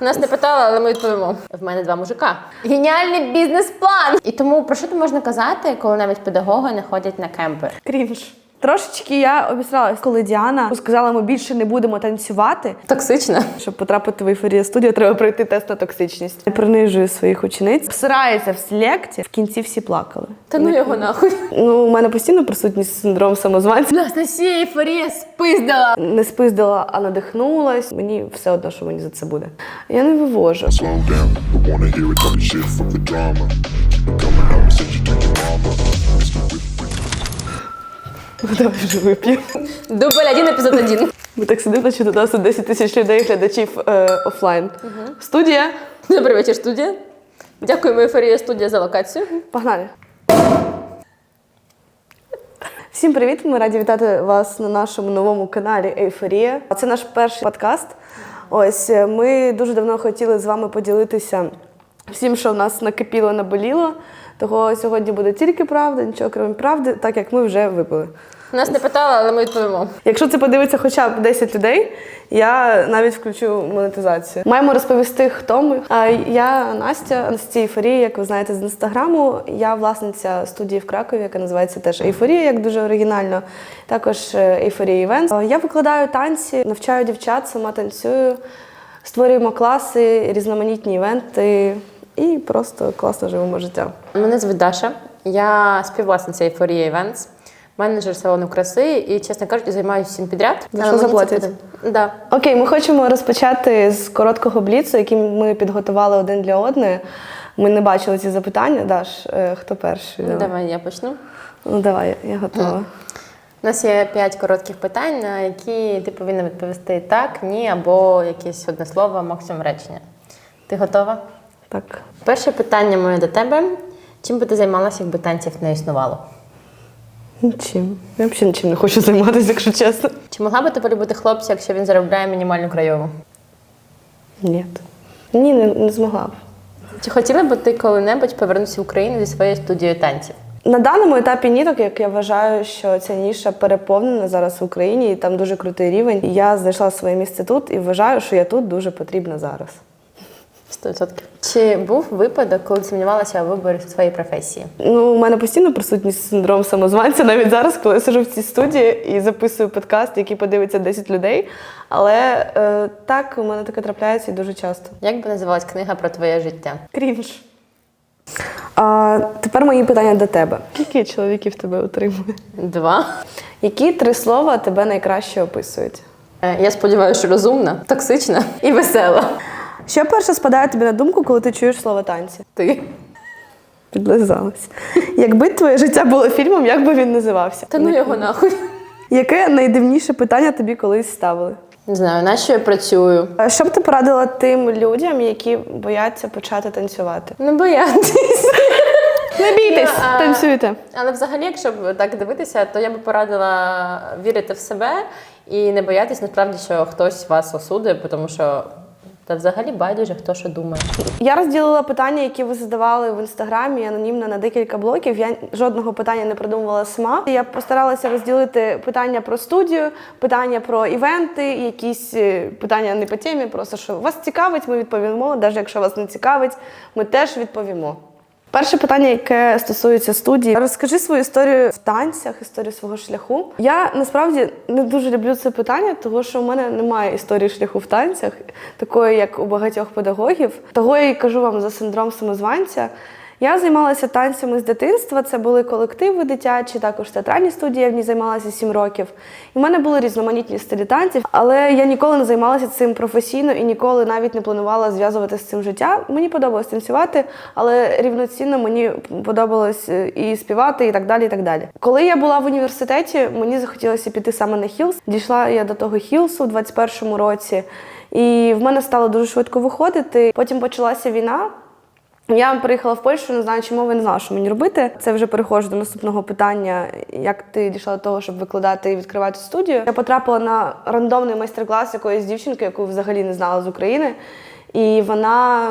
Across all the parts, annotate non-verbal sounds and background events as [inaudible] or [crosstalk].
Нас не питали, але ми відповімо. В мене два мужика. Геніальний бізнес-план! І тому про що то можна казати, коли навіть педагоги не ходять на кемпи? Крінж. Трошечки я обісралась, коли Діана сказала, ми більше не будемо танцювати. Токсично. Щоб потрапити в ейфорія студію, треба пройти тест на токсичність. Я принижую своїх учениць. Всирається в селекті. В кінці всі плакали. Та ну його нахуй. Ну, у мене постійно присутність синдром самозванця. Анастасія ейфорія спиздила. Не спиздила, а надихнулась. Мені все одно, що мені за це буде. Я не вивожу. Давай вже вип'ю. Дубль один, епізод один. Ми так сидимо, що до нас 10 тисяч людей, глядачів е, офлайн. Студія. Добрий вечір, студія. Дякуємо ейфорія студія за локацію. Погнали. Всім привіт! Ми раді вітати вас на нашому новому каналі Ейфорія. Це наш перший подкаст. Ось е, ми дуже давно хотіли з вами поділитися всім, що в нас накипіло, наболіло. Того сьогодні буде тільки правда, нічого крім правди, так як ми вже випили. Нас не питали, але ми відповімо. Якщо це подивиться хоча б 10 людей, я навіть включу монетизацію. Маємо розповісти, хто ми. А, Я Настя, Анастасія Ейфорія, як ви знаєте з інстаграму. Я власниця студії в Кракові, яка називається теж Ейфорія, як дуже оригінально. Також е, Ейфорія Івент. Я викладаю танці, навчаю дівчат, сама танцюю, створюємо класи, різноманітні івенти і просто класно живемо життя. Мене звуть Даша. Я співвласниця ейфорія Events, менеджер салону краси і, чесно кажучи, займаюся всім підряд. За що заплатять? Да. Окей, ми хочемо розпочати з короткого бліцу, який ми підготували один для одної. Ми не бачили ці запитання. Даш, е, хто перший? Давай. Давай я почну. Ну давай, я готова. У нас є п'ять коротких питань, на які ти повинна відповісти так, ні або якесь одне слово, максимум речення. Ти готова? Так. Перше питання моє до тебе. Чим би ти займалася, якби танців не існувало? Нічим. Я взагалі нічим не хочу займатися, якщо чесно. Чи могла би ти полюбити хлопця, якщо він заробляє мінімальну крайову? Ні. Ні, не, не змогла б. Чи хотіла би ти коли-небудь повернутися в Україну зі своєю студією танців? На даному етапі ні, так як я вважаю, що ця ніша переповнена зараз в Україні, і там дуже крутий рівень. І Я знайшла своє місце тут і вважаю, що я тут дуже потрібна зараз. 100%. Чи був випадок, коли сумнівалася у виборі своєї професії? Ну, у мене постійно присутність синдром самозванця, навіть зараз, коли я сиджу в цій студії і записую подкаст, який подивиться 10 людей. Але е, так, у мене таке трапляється і дуже часто. Як би називалась книга про твоє життя? Крінж. А, тепер мої питання до тебе. Скільки чоловіків тебе утримує? Два. Які три слова тебе найкраще описують? Е, Я сподіваюся, що розумна, токсична і весела. Що перше спадає тобі на думку, коли ти чуєш слово танці? Ти. Підлизалась. Якби твоє життя було фільмом, як би він називався? Та ну його нахуй. Яке найдивніше питання тобі колись ставили? Не знаю, на що я працюю. А Що б ти порадила тим людям, які бояться почати танцювати? Не боятись. Не бійтесь, Ну, а- танцюйте. Але взагалі, якщо б так дивитися, то я би порадила вірити в себе і не боятись насправді, що хтось вас осудить, тому що та взагалі байдуже, хто що думає. Я розділила питання, які ви задавали в інстаграмі анонімно на декілька блоків. Я жодного питання не придумувала сама. Я постаралася розділити питання про студію, питання про івенти, якісь е, питання не по темі, просто що вас цікавить, ми відповімо. Навіть якщо вас не цікавить, ми теж відповімо. Перше питання, яке стосується студії, розкажи свою історію в танцях, історію свого шляху. Я насправді не дуже люблю це питання, тому що в мене немає історії шляху в танцях, такої, як у багатьох педагогів. Того я і кажу вам за синдром самозванця. Я займалася танцями з дитинства. Це були колективи дитячі, також театральні студії. Я в ній займалася 7 років. І в мене були різноманітні стилі танців, але я ніколи не займалася цим професійно і ніколи навіть не планувала зв'язувати з цим життя. Мені подобалось танцювати, але рівноцінно мені подобалось е, і співати, і так далі. І так далі. Коли я була в університеті, мені захотілося піти саме на хілс. Дійшла я до того хілсу в 21-му році, і в мене стало дуже швидко виходити. Потім почалася війна. Я приїхала в Польщу, не знаю, чи мови не знала, що мені робити. Це вже переходжу до наступного питання. Як ти дійшла до того, щоб викладати і відкривати студію? Я потрапила на рандомний майстер-клас якоїсь дівчинки, яку взагалі не знала з України. І вона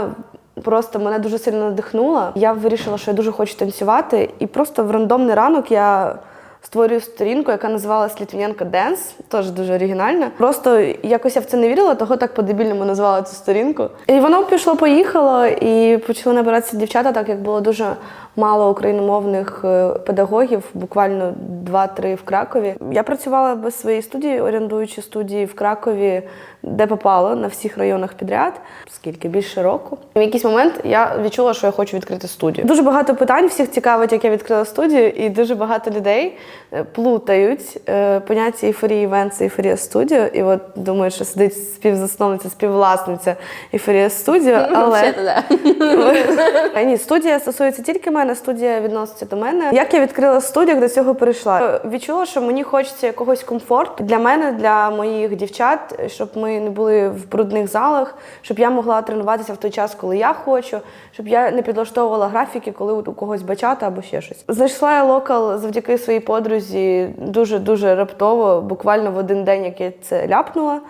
просто мене дуже сильно надихнула. Я вирішила, що я дуже хочу танцювати. І просто в рандомний ранок я створюю сторінку, яка називалась Літвіненко Денс, теж дуже оригінальна. Просто якось я в це не вірила, того так по-дебільному назвала цю сторінку. І воно пішло, поїхало, і почали набиратися дівчата, так як було дуже мало україномовних е, педагогів, буквально 2-3 в Кракові. Я працювала без своєї студії, орендуючи студії в Кракові, де попало на всіх районах підряд. Скільки більше року. В якийсь момент я відчула, що я хочу відкрити студію. Дуже багато питань всіх цікавить, як я відкрила студію, і дуже багато людей е, плутають е, поняття ейфорії івент, ейфорія студіо. І от думають, що сидить співзасновниця, співвласниця ейфорія студіо, але Взагалі, да. Е, [laughs] Ні, студія стосується тільки мене, студія відноситься до мене. Як я відкрила студію, до цього перейшла? Е, Відчула, що мені хочеться якогось комфорту для мене, для моїх дівчат, щоб ми не були в брудних залах, щоб я могла тренуватися в той час, коли я хочу, щоб я не підлаштовувала графіки, коли у когось бачата або ще щось. Знайшла я локал завдяки своїй подрузі дуже дуже раптово, буквально в один день, як я це ляпнула.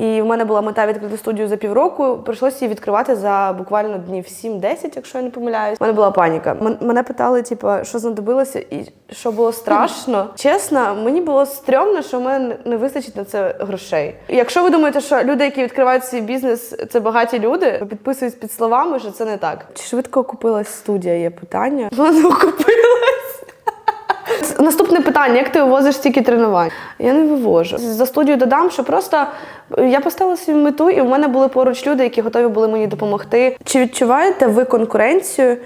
І в мене була мета відкрити студію за півроку. Прийшлося її відкривати за буквально днів 7-10, якщо я не помиляюсь. У мене була паніка. Мен- Мене питали, типу, що знадобилося і що було страшно. Чесно, мені було стрьомно, що в мене не вистачить на це грошей. Якщо ви думаєте, що люди, які відкривають свій бізнес, це багаті люди, підписують під словами, що це не так. Чи швидко окупилась студія? Є питання. Вона окупилась. Наступне питання: як ти вивозиш стільки тренувань? Я не вивожу. За студію додам, що просто я поставила свою мету, і в мене були поруч люди, які готові були мені допомогти. Чи відчуваєте ви конкуренцію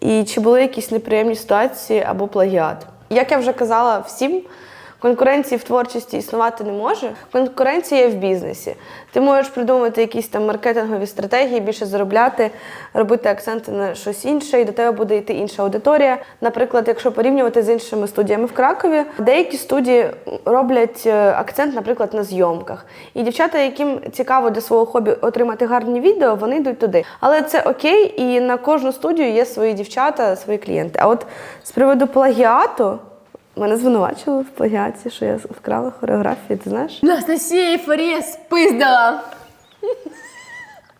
і чи були якісь неприємні ситуації або плагіат? Як я вже казала всім, Конкуренції в творчості існувати не може. Конкуренція є в бізнесі. Ти можеш придумати якісь там маркетингові стратегії, більше заробляти, робити акценти на щось інше, і до тебе буде йти інша аудиторія. Наприклад, якщо порівнювати з іншими студіями в Кракові, деякі студії роблять е, акцент, наприклад, на зйомках. І дівчата, яким цікаво для свого хобі отримати гарні відео, вони йдуть туди. Але це окей, і на кожну студію є свої дівчата, свої клієнти. А от з приводу плагіату. Мене звинувачили в плагіаті, що я вкрала хореографію, ти знаєш? Анастасія ейфорія спиздила. [laughs]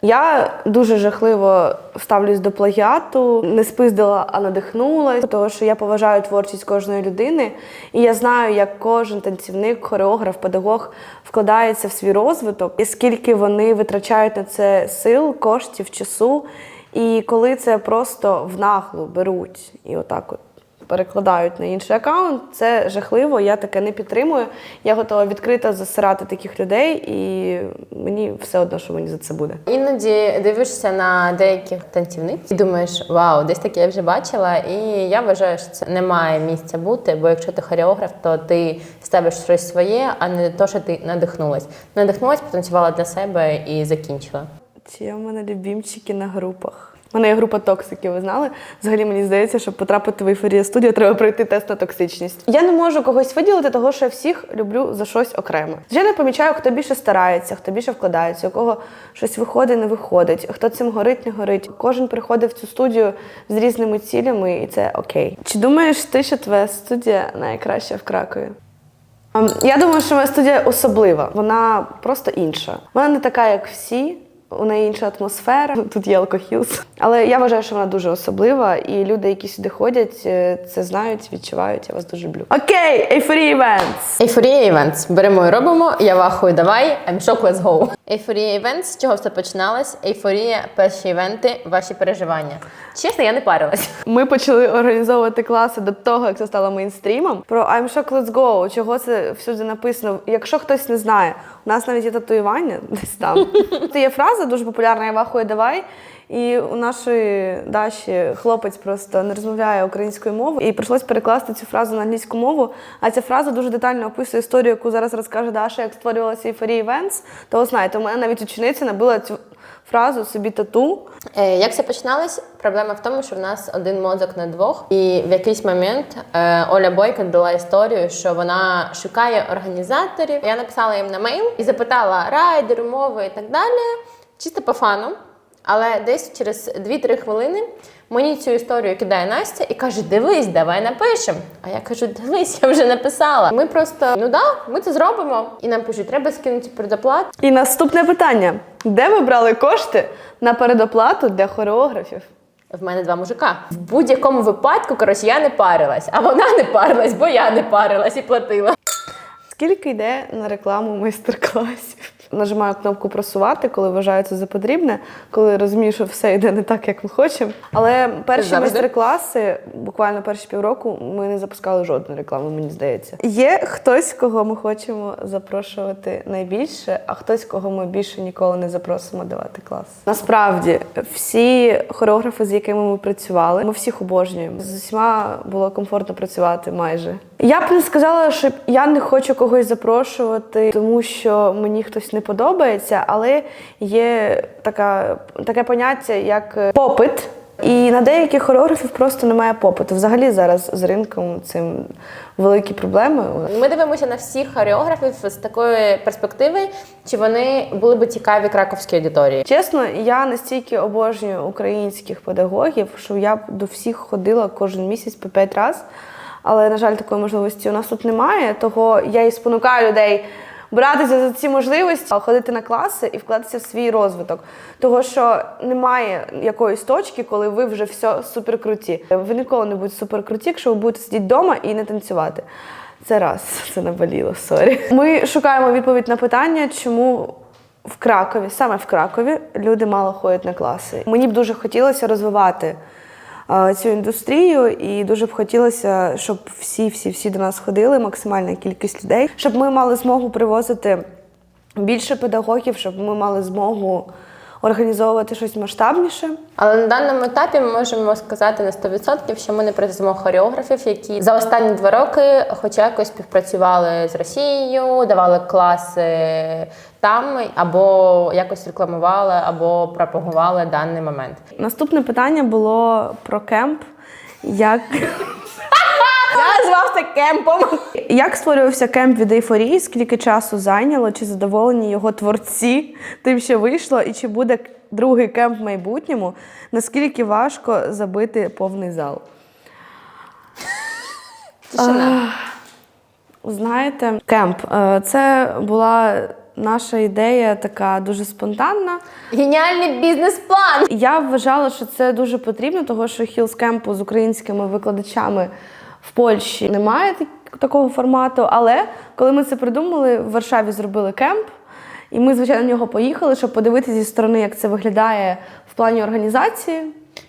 Я дуже жахливо ставлюсь до плагіату, не спиздила, а надихнулась, тому що я поважаю творчість кожної людини, і я знаю, як кожен танцівник, хореограф, педагог вкладається в свій розвиток, і скільки вони витрачають на це сил, коштів, часу. І коли це просто в наглу беруть і отак от перекладають на інший аккаунт, це жахливо. Я таке не підтримую. Я готова відкрито засирати таких людей, і мені все одно, що мені за це буде. Іноді дивишся на деяких танцівниць і думаєш, вау, десь таке я вже бачила. І я вважаю, що це не має місця бути, бо якщо ти хореограф, то ти ставиш щось своє, а не то, що ти надихнулась. Надихнулась, потанцювала для себе і закінчила. Чи є в мене любімчики на групах? У мене є група токсиків, ви знали? Взагалі мені здається, щоб потрапити в ейфорія студію, треба пройти тест на токсичність. Я не можу когось виділити, того що я всіх люблю за щось окремо. Я не помічаю, хто більше старається, хто більше вкладається, у кого щось виходить, не виходить, хто цим горить, не горить. Кожен приходить в цю студію з різними цілями, і це окей. Чи думаєш ти, що твоя студія найкраща в Кракові? Ем, Я думаю, що моя студія особлива. Вона просто інша. Вона не така, як всі. У неї інша атмосфера. [laughs] Тут є алкохілс. Але я вважаю, що вона дуже особлива, і люди, які сюди ходять, е, це знають, відчувають. Я вас дуже люблю. Окей, Ейфорія Events. Ейфорія Івентс. Беремо і робимо. Я вахую, давай. I'm shock, let's go. Ейфорія Івентс. З чого все починалось? Ейфорія, перші івенти, ваші переживання. Чесно, я не парилась. Ми почали організовувати класи до того, як це стало мейнстрімом. Про I'm shocked, let's go. Чого це всюди написано? Якщо хтось не знає, у нас навіть є татуювання десь там. [laughs] Це є фраза дуже популярна, я вахую, давай. І у нашої Даші хлопець просто не розмовляє українською мовою, і прийшлось перекласти цю фразу на англійську мову. А ця фраза дуже детально описує історію, яку зараз розкаже Даша, як створювалася Ейфорія Events. То ви знаєте, у мене навіть учениця набила цю фразу собі тату. Е, Як це починалось? Проблема в тому, що в нас один мозок на двох, і в якийсь момент е, Оля Бойко дала історію, що вона шукає організаторів. Я написала їм на мейл і запитала райдер, умови і так далі, чисто по фану. Але десь через 2-3 хвилини мені цю історію кидає Настя і каже: Дивись, давай напишемо. А я кажу, дивись, я вже написала. Ми просто ну да, ми це зробимо. І нам пишуть, треба скинути предоплату. І наступне питання: де ви брали кошти на передоплату для хореографів? В мене два мужика. В будь-якому випадку, коротше, я не парилась, а вона не парилась, бо я не парилась і платила. Скільки йде на рекламу майстер-класів? Нажимаю кнопку просувати, коли вважаю це за потрібне, коли розумію, що все йде не так, як ми хочемо. Але перші майстер-класи, буквально перші півроку, ми не запускали жодної реклами, мені здається. Є хтось, кого ми хочемо запрошувати найбільше, а хтось, кого ми більше ніколи не запросимо давати клас. Насправді, всі хореографи, з якими ми працювали, ми всіх обожнюємо. З усіма було комфортно працювати майже. Я б не сказала, що я не хочу когось запрошувати, тому що мені хтось не подобається, але є така, таке поняття, як е, попит. І на деяких хореографів просто немає попиту. Взагалі зараз з ринком цим великі проблеми. Ми дивимося на всіх хореографів з такої перспективи, чи вони були би цікаві краковській аудиторії. Чесно, я настільки обожнюю українських педагогів, що я б до всіх ходила кожен місяць по п'ять разів. Але, на жаль, такої можливості у нас тут немає. Того я і спонукаю людей братися за ці можливості, ходити на класи і вкладатися в свій розвиток. Того, що немає якоїсь точки, коли ви вже все суперкруті. Ви ніколи не будете суперкруті, якщо ви будете сидіти вдома і не танцювати. Це раз, [laughs] це наболіло, сорі. Ми шукаємо відповідь на питання, чому в Кракові, саме в Кракові, люди мало ходять на класи. Мені б дуже хотілося розвивати цю індустрію, і дуже б хотілося, щоб всі, всі, всі до нас ходили, максимальна кількість людей, щоб ми мали змогу привозити більше педагогів, щоб ми мали змогу організовувати щось масштабніше. Але на даному етапі ми можемо сказати на 100%, що ми не привеземо хореографів, які за останні два роки, хоча якось співпрацювали з Росією, давали класи там, або якось рекламували, або пропагували даний момент. Наступне питання було про кемп. Як Я назвав це кемпом. Як створювався кемп від ейфорії? Скільки часу зайняло? Чи задоволені його творці тим, що вийшло? І чи буде другий кемп в майбутньому? Наскільки важко забити повний зал? Тишина. Знаєте, кемп е, це була наша ідея така дуже спонтанна. Геніальний бізнес-план! Я вважала, що це дуже потрібно, тому що Хілс кемпу з українськими викладачами в Польщі немає такого формату. Але коли ми це придумали, в Варшаві зробили кемп, і ми, звичайно, на нього поїхали, щоб подивитися зі сторони, як це виглядає в плані організації.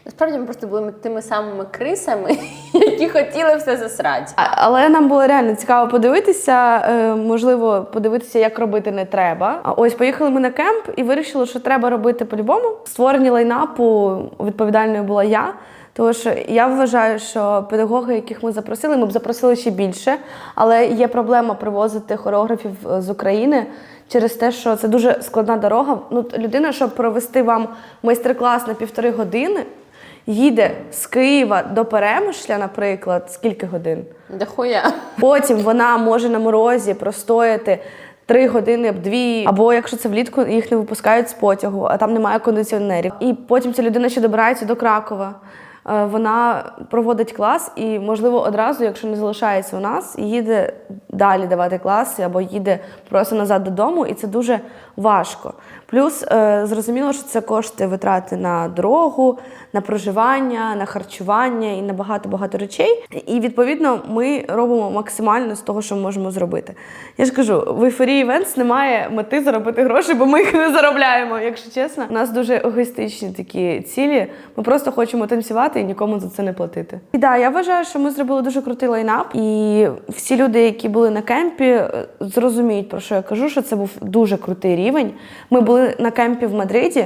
Насправді ми просто були тими самими крисами, [laughs] які хотіли все засрати. А- Але нам було реально цікаво подивитися, е, можливо, подивитися, як робити не треба. А ось поїхали ми на кемп і вирішили, що треба робити по-любому. Створення лайнапу відповідальною була я. Тому що я вважаю, що педагоги, яких ми запросили, ми б запросили ще більше, але є проблема привозити хореографів е, з України через те, що це дуже складна дорога. Ну, людина, щоб провести вам майстер-клас на півтори години, їде з Києва до Перемишля, наприклад, скільки годин? Дохуя. Потім вона може на морозі простояти три години, дві, або якщо це влітку, їх не випускають з потягу, а там немає кондиціонерів. І потім ця людина ще добирається до Кракова. Е, Вона проводить клас і, можливо, одразу, якщо не залишається у нас, їде далі давати класи або їде просто назад додому, і це дуже важко. Плюс е, зрозуміло, що це кошти витрати на дорогу, на проживання, на харчування і на багато багато речей. І відповідно ми робимо максимально з того, що можемо зробити. Я ж кажу, в ейфорії Events немає мети заробити гроші, бо ми їх не заробляємо. Якщо чесно, у нас дуже егоїстичні такі цілі. Ми просто хочемо танцювати і нікому за це не платити. І да, я вважаю, що ми зробили дуже крутий лайнап, і всі люди, які були на кемпі, е, зрозуміють про що я кажу, що це був дуже крутий рівень. Ми були на кемпі в Мадриді.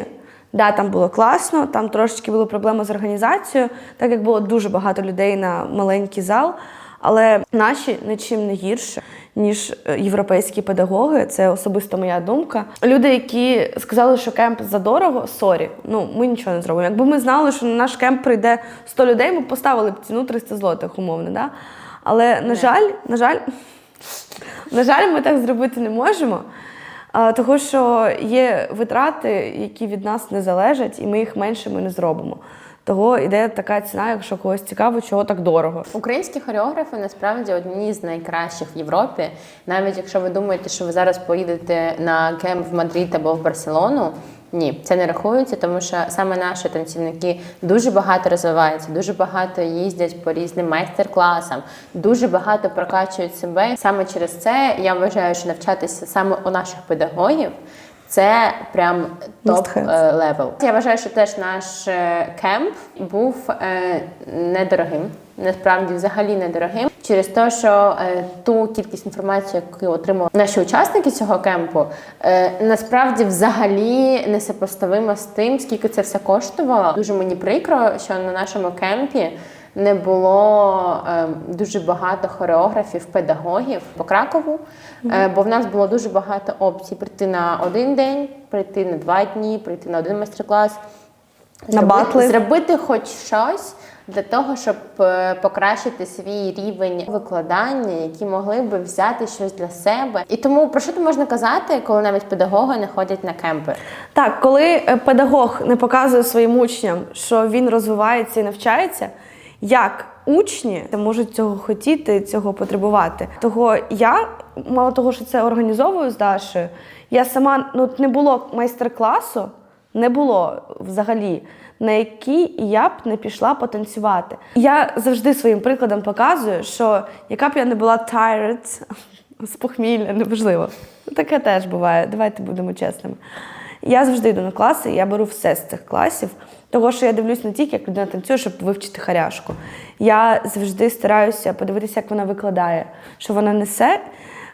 Да, там було класно, там трошечки були проблеми з організацією, так як було дуже багато людей на маленький зал. Але наші нічим не гірше, ніж е, європейські педагоги. Це особисто моя думка. Люди, які сказали, що кемп задорого, сорі, ну ми нічого не зробимо. Якби ми знали, що на наш кемп прийде 100 людей, ми б поставили б ціну 300 злотих, умовно. Да? Але на жаль, на жаль, [laughs] на жаль, ми так зробити не можемо. Того, що є витрати, які від нас не залежать, і ми їх меншими не зробимо. Того йде така ціна, якщо когось цікаво, чого так дорого. Українські хореографи насправді одні з найкращих в Європі. Навіть якщо ви думаєте, що ви зараз поїдете на кемп в Мадрид або в Барселону, Ні, це не рахується, тому що саме наші танцівники дуже багато розвиваються, дуже багато їздять по різним майстер-класам, дуже багато прокачують себе. Саме через це я вважаю, що навчатися саме у наших педагогів. Це прям топ Must have. е, левел. Я вважаю, що теж наш е, кемп був е, недорогим. Насправді, взагалі недорогим, через те, що е, ту кількість інформації, яку отримали наші учасники цього кемпу, е, насправді взагалі несопоставимо з тим, скільки це все коштувало. Дуже мені прикро, що на нашому кемпі не було е, дуже багато хореографів, педагогів по Кракову, е, бо в нас було дуже багато опцій прийти на один день, прийти на два дні, прийти на один майстер-клас. На батли. зробити хоч щось для того, щоб е, покращити свій рівень викладання, які могли би взяти щось для себе. І тому про що тут можна казати, коли навіть педагоги не ходять на кемпи? Так, коли е, педагог не показує своїм учням, що він розвивається і навчається, як учні можуть цього хотіти, цього потребувати. Того я, мало того, що це організовую з Дашею, я сама ну не було майстер-класу, не було взагалі, на який я б не пішла потанцювати. Я завжди своїм прикладом показую, що яка б я не була tired, [laughs] з похмілля, неважливо. Таке теж буває. Давайте будемо чесними. Я завжди йду на класи, я беру все з цих класів, того що я дивлюсь не тільки, як людина танцює, щоб вивчити харяшку. Я завжди стараюся подивитися, як вона викладає, що вона несе,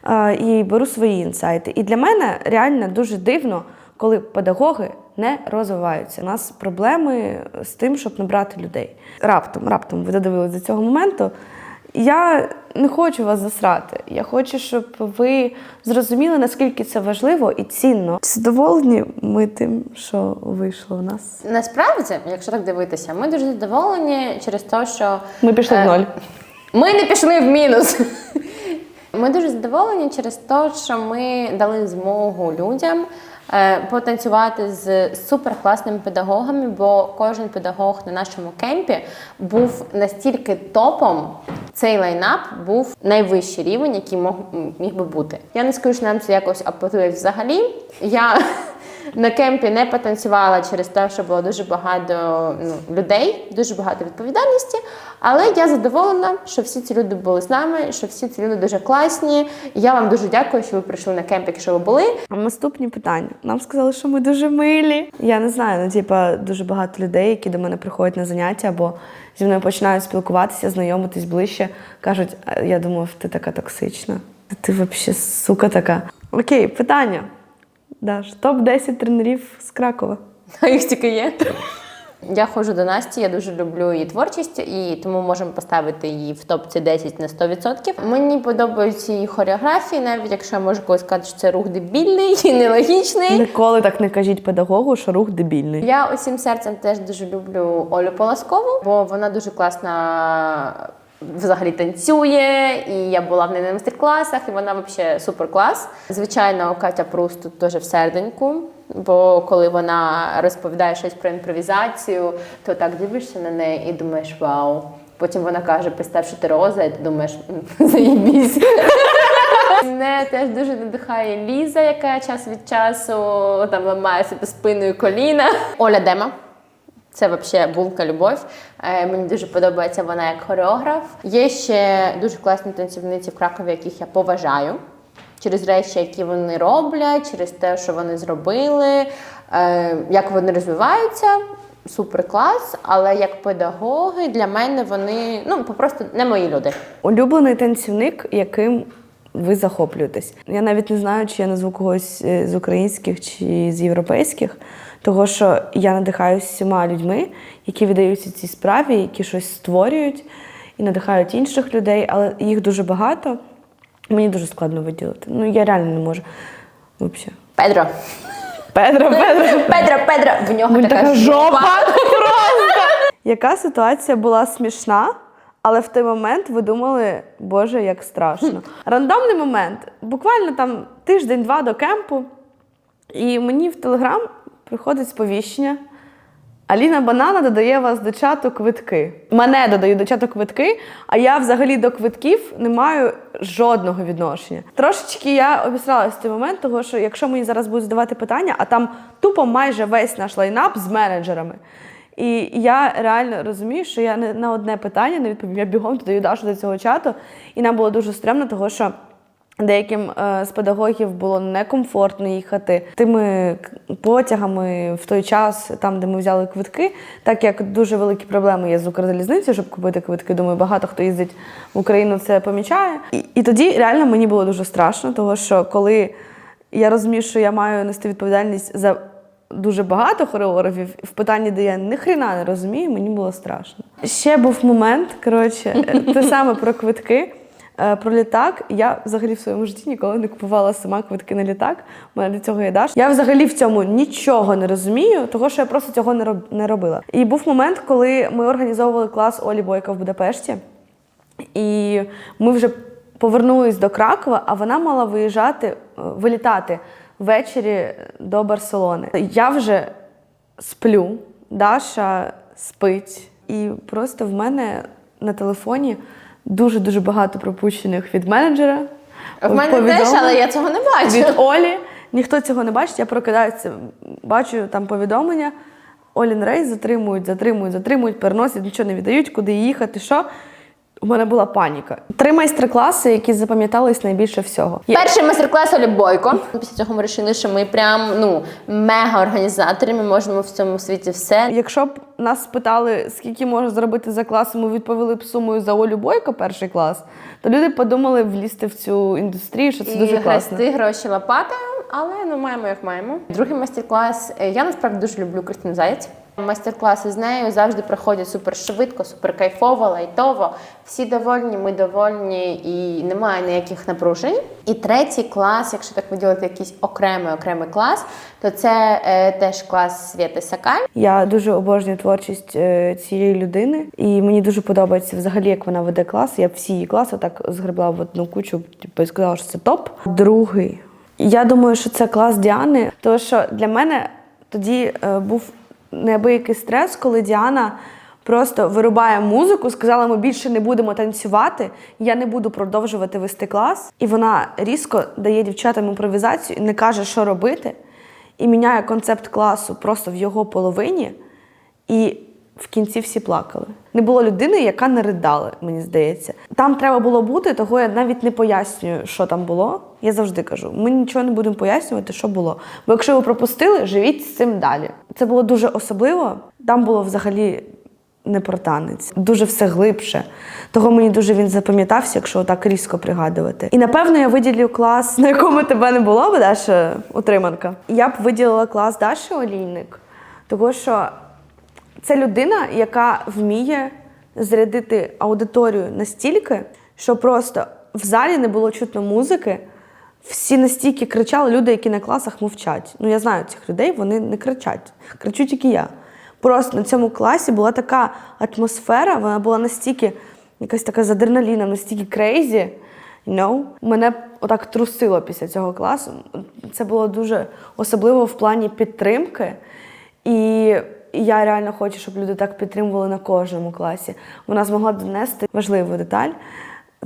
е, і беру свої інсайти. І для мене реально дуже дивно, коли педагоги не розвиваються. У нас проблеми з тим, щоб набрати людей. Раптом, раптом ви додивились до цього моменту. Я не хочу вас засрати. Я хочу, щоб ви зрозуміли, наскільки це важливо і цінно. Чи задоволені ми тим, що вийшло у нас? Насправді, якщо так дивитися, ми дуже задоволені через те, що Ми пішли в Е, ноль. Ми не пішли в мінус. Ми дуже задоволені через те, що ми дали змогу людям потанцювати з суперкласними педагогами, бо кожен педагог на нашому кемпі був настільки топом. Цей лайнап був найвищий рівень, який мог, міг би бути. Я не скажу, що нам це якось апатує взагалі. Я на кемпі не потанцювала через те, що було дуже багато ну, людей, дуже багато відповідальності. Але я задоволена, що всі ці люди були з нами, що всі ці люди дуже класні. Я вам дуже дякую, що ви прийшли на кемп, якщо ви були. Наступні питання. Нам сказали, що ми дуже милі. Я не знаю, ну типа дуже багато людей, які до мене приходять на заняття, або зі мною починають спілкуватися, знайомитись ближче. кажуть, «А я думав, ти така токсична. Ти взагалі сука така. Окей, питання. Даш, топ-10 тренерів з Кракова. [laughs] А їх тільки є. Я ходжу до Насті, я дуже люблю її творчість, і тому можемо поставити її в топці 10 на 100%. Мені подобаються її хореографії, навіть якщо я можу колись сказати, що це рух дебільний і нелогічний. Ніколи так не кажіть педагогу, що рух дебільний. Я усім серцем теж дуже люблю Олю Полоскову, бо вона дуже класна. Взагалі танцює, і я була в неї на майстер-класах, і вона взагалі супер клас. Звичайно, Катя Прус теж в серденьку, бо коли вона розповідає щось про імпровізацію, то так дивишся на неї і думаєш вау. Потім вона каже: представ, що ти роза, і ти думаєш, «М, [laughs] заїбісь. Мене теж дуже надихає Ліза, яка час від часу там ламає себе спиною коліна. Оля Дема. Це взагалі булка любов. Е, мені дуже подобається вона як хореограф. Є ще дуже класні танцівниці в Кракові, яких я поважаю через речі, які вони роблять, через те, що вони зробили, е, як вони розвиваються. Супер клас, але як педагоги для мене вони ну просто не мої люди. Улюблений танцівник, яким ви захоплюєтесь. Я навіть не знаю, чи я назву когось е, з українських чи з європейських, того що я надихаюся всіма людьми, які віддаються цій справі, які щось створюють і надихають інших людей, але їх дуже багато. Мені дуже складно виділити. Ну я реально не можу. Взагалі. Педро. Педро, Педро. Педро, Педро, в нього така, така жопа. жопа. Яка ситуація була смішна, але в той момент ви думали, боже, як страшно. Рандомний момент. Буквально там тиждень-два до кемпу, і мені в Телеграм приходить сповіщення. Аліна Банана додає вас до чату квитки. Мене додають до чату квитки, а я взагалі до квитків не маю жодного відношення. Трошечки я обісралася цей момент, того що якщо мені зараз будуть задавати питання, а там тупо майже весь наш лайнап з менеджерами. І я реально розумію, що я не на одне питання не відповім. Я бігом додаю Дашу до цього чату, і нам було дуже стрімно, того що. Деяким е, з педагогів було некомфортно їхати тими потягами в той час, там, де ми взяли квитки, так як дуже великі проблеми є з Укрзалізницею, щоб купити квитки. Думаю, багато хто їздить в Україну, це помічає. І, і тоді реально мені було дуже страшно, тому що коли я розумію, що я маю нести відповідальність за дуже багато хореографів, в питанні, де я ніхрена не розумію, мені було страшно. Ще був момент, коротше, [laughs] те саме про квитки. Е, Про літак я взагалі в своєму житті ніколи не купувала сама квитки на літак. У мене для цього є Даш. Я взагалі в цьому нічого не розумію, того що я просто цього не роб- не робила. І був момент, коли ми організовували клас Олі Бойка в Будапешті, і ми вже повернулись до Кракова, а вона мала виїжджати, е, вилітати ввечері до Барселони. Я вже сплю, Даша спить, і просто в мене на телефоні дуже-дуже багато пропущених від менеджера. В мене теж, але я цього не бачу. від Олі. Ніхто цього не бачить. Я прокидаюся, бачу там повідомлення. Олін рейс затримують, затримують, затримують, переносять, нічого не віддають, куди їхати, що. У мене була паніка. Три майстер-класи, які запам'ятались найбільше всього. Перший майстер-клас Олі Бойко. Після цього ми вирішили, що ми прям ну мега організатори. Ми можемо в цьому світі все. Якщо б нас спитали, скільки можна зробити за клас, ми відповіли б сумою за Олю Бойко перший клас, то люди подумали влізти в цю індустрію, що це і дуже класно. грести гроші лопатою, але ну маємо як маємо. Другий майстер-клас. е, Я насправді дуже люблю Кристину Заєць. Майстер-класи з нею завжди проходять супер швидко, супер кайфово, лайтово. Всі довольні, ми довольні і немає ніяких напружень. І третій клас, якщо так виділити якийсь окремий окремий клас, то це е, теж клас Свєти Сакай. Я дуже обожнюю творчість е, цієї людини, і мені дуже подобається взагалі, як вона веде клас. Я всі її класи так згребла в одну кучу, типу, сказала, що це топ. Другий. Я думаю, що це клас Діани, тому що для мене тоді е, був неабиякий стрес, коли Діана. Просто вирубає музику, сказала, ми більше не будемо танцювати, я не буду продовжувати вести клас. І вона різко дає дівчатам імпровізацію не каже, що робити і міняє концепт класу просто в його половині, і в кінці всі плакали. Не було людини, яка не ридала, мені здається. Там треба було бути, того я навіть не пояснюю, що там було. Я завжди кажу: ми нічого не будемо пояснювати, що було. Бо якщо ви пропустили, живіть з цим далі. Це було дуже особливо. Там було взагалі не про танець, дуже все глибше. Того мені дуже він запам'ятався, якщо так різко пригадувати. І напевно я виділю клас, на якому тебе не було, бо Даша утриманка. Я б виділила клас Даші Олійник, тому що це людина, яка вміє зарядити аудиторію настільки, що просто в залі не було чутно музики. Всі настільки кричали, люди, які на класах мовчать. Ну, я знаю цих людей, вони не кричать. Кричу тільки я. Просто на цьому класі була така атмосфера, вона була настільки, якась така з адреналіном, настільки крейзі. You know? Мене отак трусило після цього класу. Це було дуже особливо в плані підтримки. І я реально хочу, щоб люди так підтримували на кожному класі. Вона змогла донести важливу деталь.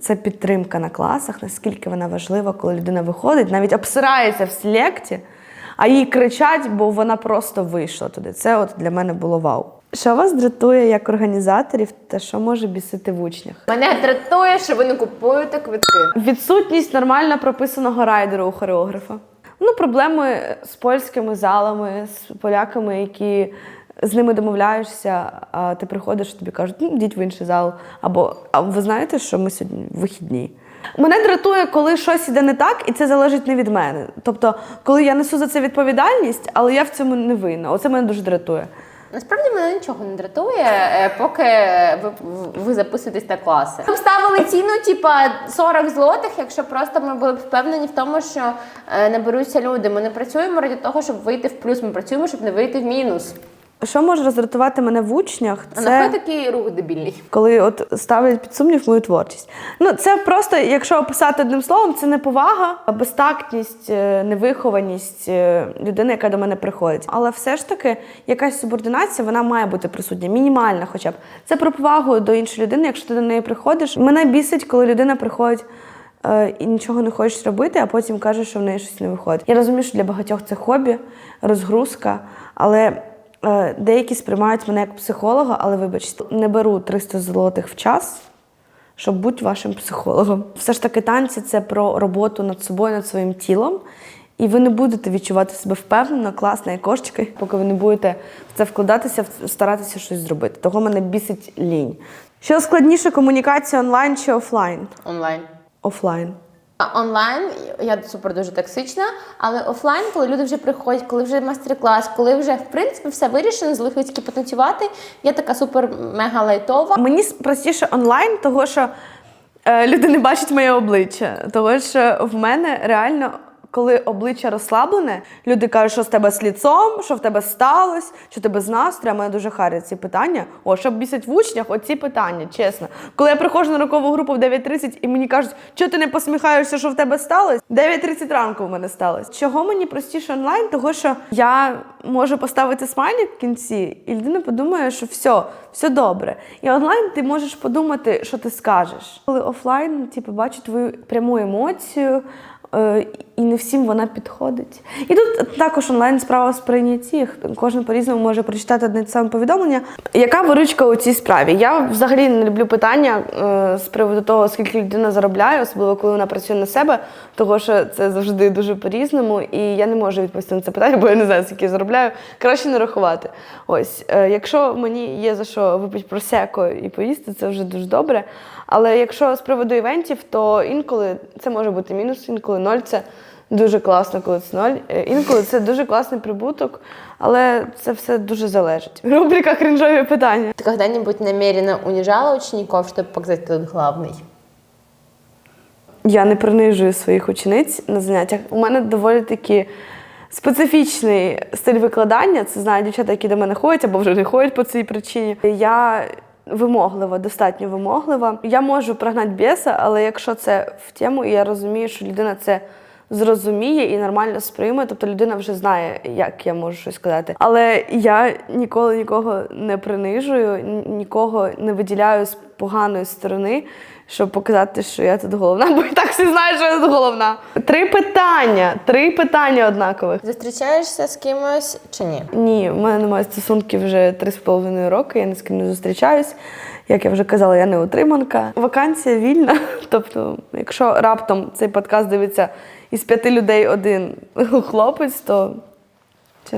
Це підтримка на класах, наскільки вона важлива, коли людина виходить, навіть обсирається в селекті, а їй кричать, бо вона просто вийшла туди. Це от для мене було вау. Що вас дратує як організаторів та що може бісити в учнях? Мене дратує, що ви не купуєте квитки. Відсутність нормально прописаного райдеру у хореографа. Ну, проблеми з польськими залами, з поляками, які з ними домовляєшся, а ти приходиш, тобі кажуть, ну, йдіть в інший зал. Або а ви знаєте, що ми сьогодні вихідні. Мене дратує, коли щось іде не так, і це залежить не від мене. Тобто, коли я несу за це відповідальність, але я в цьому не винна. Оце мене дуже дратує. Насправді мене нічого не дратує, е, поки ви, ви записуєтесь на класи. Ми б ставили ціну, типа 40 злотих, якщо просто ми були б впевнені в тому, що е, наберуться люди. Ми не працюємо ради того, щоб вийти в плюс. Ми працюємо, щоб не вийти в мінус. Що може роздратувати мене в учнях? А Це такий рух дебільний. коли от ставлять під сумнів мою творчість. Ну це просто, якщо описати одним словом, це неповага, безтактність, е, невихованість е, людини, яка до мене приходить. Але все ж таки, якась субординація вона має бути присутня, мінімальна, хоча б це про повагу до іншої людини. Якщо ти до неї приходиш, мене бісить, коли людина приходить. е, І нічого не хочеш робити, а потім каже, що в неї щось не виходить. Я розумію, що для багатьох це хобі, розгрузка, але деякі сприймають мене як психолога, але вибачте, не беру 300 злотих в час, щоб бути вашим психологом. Все ж таки, танці це про роботу над собою, над своїм тілом. І ви не будете відчувати себе впевнено, класно, як кошечки, поки ви не будете в це вкладатися, старатися щось зробити. Того мене бісить лінь. Що складніше комунікація онлайн чи офлайн? Онлайн. Офлайн. Онлайн я супер дуже токсична, але офлайн, коли люди вже приходять, коли вже майстер-клас, коли вже в принципі все вирішено, з тільки потанцювати, я така супер мега лайтова. Мені простіше онлайн, того що е, люди не бачать моє обличчя. Того що в мене реально. Коли обличчя розслаблене, люди кажуть, що з тебе з ліцом, що в тебе сталося, що тебе з настроєм. Мене дуже харять ці питання. О, що бісять в учнях, оці питання, чесно. Коли я приходжу на ранкову групу в 9.30 і мені кажуть, що ти не посміхаєшся, що в тебе сталося? 9.30 ранку в мене сталося. Чого мені простіше онлайн? Того що я можу поставити смайлик в кінці, і людина подумає, що все, все добре. І онлайн ти можеш подумати, що ти скажеш. Коли офлайн, типу, бачу твою пряму емоцію. Е, І не всім вона підходить. І тут також онлайн справа сприйнятті. Кожен по-різному може прочитати одне саме повідомлення. Яка виручка у цій справі? Я взагалі не люблю питання е, з приводу того, скільки людина заробляє, особливо коли вона працює на себе, тому що це завжди дуже по-різному, і я не можу відповісти на це питання, бо я не знаю, скільки я заробляю. Краще не рахувати. Ось, е, якщо мені є за що випити просеко і поїсти, це вже дуже добре. Але якщо з приводу івентів, то інколи це може бути мінус, інколи ноль. Це дуже класно, коли це ноль. Е, Інколи це дуже класний прибуток, але це все дуже залежить. Рубрика крінжові питання. Ты когда-нибудь намеренно унижала учеников, чтобы показать, кто тут главный? Я не принижую своїх учениць на заняттях. У мене доволі таки специфічний стиль викладання. Це знають дівчата, які до мене ходять або вже не ходять по цій причині. Я вимоглива, достатньо вимоглива. Я можу прогнати біса, але якщо це в тему, і я розумію, що людина це. Зрозуміє і нормально сприйме, тобто людина вже знає, як я можу щось сказати. Але я ніколи нікого не принижую, нікого не виділяю з поганої сторони, щоб показати, що я тут головна, [laughs] бо і так всі знають, що я тут головна. Три питання, три питання однакових. Зустрічаєшся з кимось чи ні? Ні, в мене немає стосунків вже три з половиною роки, я ні з ким не зустрічаюсь. Як я вже казала, я не утриманка. Вакансія вільна. [laughs] Тобто, якщо раптом цей подкаст дивиться із п'яти людей один [laughs] хлопець, то чи?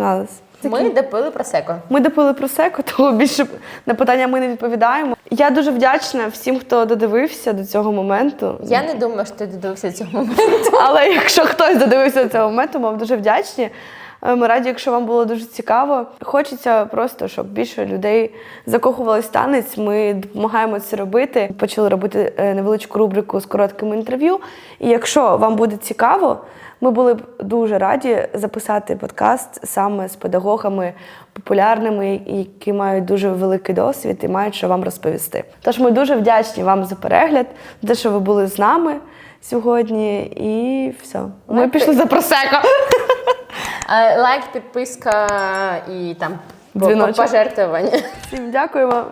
Ми допили просеко. Ми допили просеко, тому більше на питання ми не відповідаємо. Я дуже вдячна всім, хто додивився до цього моменту. Я не думаю, що ти додивився цього моменту. Але якщо хтось додивився до цього моменту, ми вам дуже вдячні. Е, Ми раді, якщо вам було дуже цікаво. Хочеться просто, щоб більше людей закохувались в танець. Ми допомагаємо це робити. Почали робити е, невеличку рубрику з короткими інтерв'ю. І якщо вам буде цікаво, ми були б дуже раді записати подкаст саме з педагогами популярними, які мають дуже великий досвід і мають що вам розповісти. Тож ми дуже вдячні вам за перегляд, за те, що ви були з нами сьогодні, і все. Ми Лайк. пішли за просеко. [laughs] Лайк, підписка і там Дзвіночок. пожертвування. Всім дякуємо.